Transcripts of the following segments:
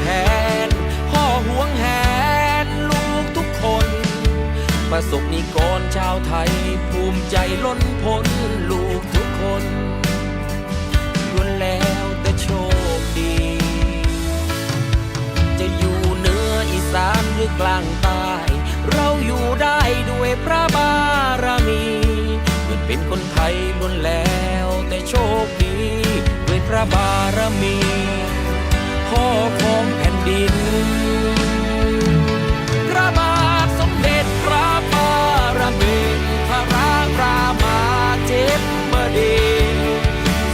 แทน พ่อห่วงแหนลูกทุกคน ประสบนิกรชาวไทย ภูมิใจล้นพ้นลูกทุกคนล้วนแล้วแต่โชคดี จะอยู่เหนืออีสานหรือกลางใต้เราอยู่ได้ด้วยพระบารมีเกิดเป็นคนไทยล้วนแล้วแต่โชคดีด้วยพระบารมี ดิน พระบาทสมเด็จพระปรมินทรรามาเจ็บดี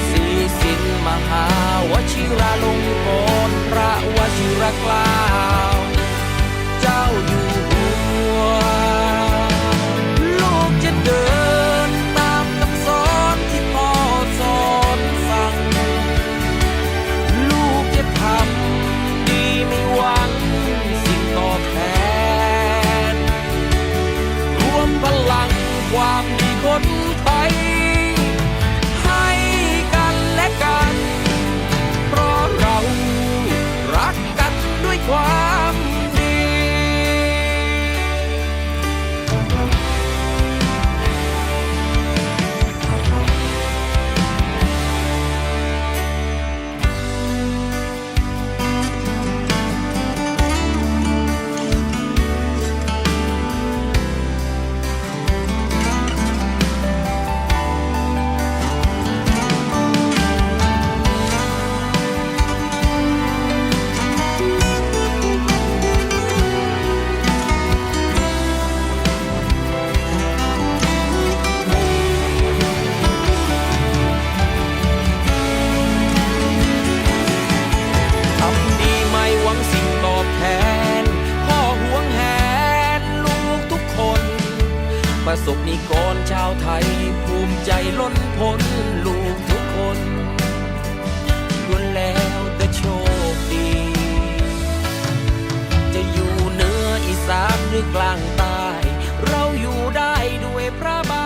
สีสินมหาวชิราลงกรณ์พระวชิรเกล้า ความดีคนไทย ระสบนิกรชาวไทย ภูมิใจล้นพ้นลูกทุกคนล้วนแล้วแต่โชคดี จะอยู่เหนืออีสานหรือกลางใต้ เราอยู่ได้ด้วยพระบา